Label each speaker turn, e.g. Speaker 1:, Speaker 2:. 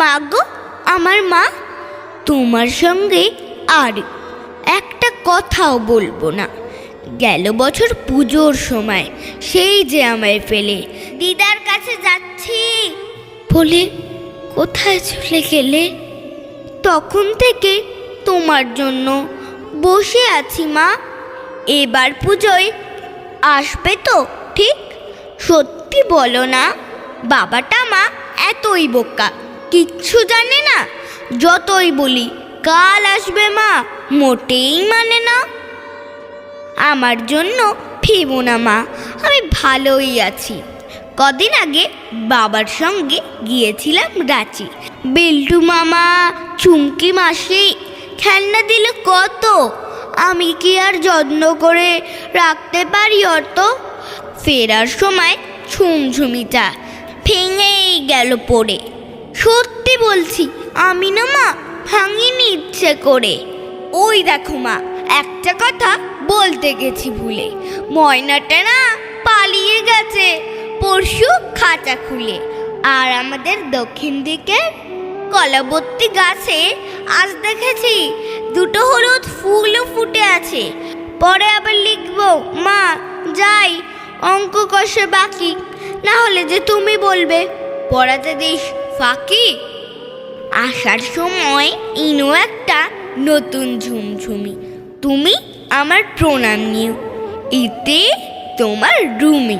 Speaker 1: মা গো, আমার মা, তোমার সঙ্গে আর একটা কথাও বলব না। গেল বছর পুজোর সময়, সেই যে আমায় ফেলে, দিদার কাছে যাচ্ছি। বলে কোথায় চলে গেলে? তখন থেকে তোমার জন্য বসে আছি মা। এবার পুজোয় আসবে তো, ঠিক? সত্যি বলো না, বাবাটা মা এতই বোকা। কিচ্ছু জানে না। যতই বলি, কাল আসবে মা, মোটেই মানে না। আমার জন্য ভেবো না মা, আমি ভালোই আছি। কদিন আগে বাবার সঙ্গে গিয়েছিলাম রাঁচি। বিল্টু মামা, চুমকি মাসি, খেলনা দিল কত? আমি কি আর যত্ন করে রাখতে পারি অত ফেরার সময় ঝুমঝুমিটা ভেঙেই গেল পড়ে। সত্যি বলছি, আমি না মা ভাঙিনি ইচ্ছে করে। ওই দেখো মা, একটা কথা বলতে গেছি ভুলে। ময়নাটা না পালিয়ে গেছে পরশু খাঁচা খুলে। আর আমাদের দক্ষিণ দিকে কলাবর্তী গাছে আজ দেখেছি দুটো হলুদ ফুলও ফুটে আছে। পরে আবার লিখব, মা, যাই, অঙ্ক কষে বাকি না হলে যে তুমি বলবে। পড়াতে দিস ফাঁকি আসার সময় ইনো একটা নতুন ঝুমঝুমি। তুমি আমার প্রণাম নিও। এতে তোমার রুমি।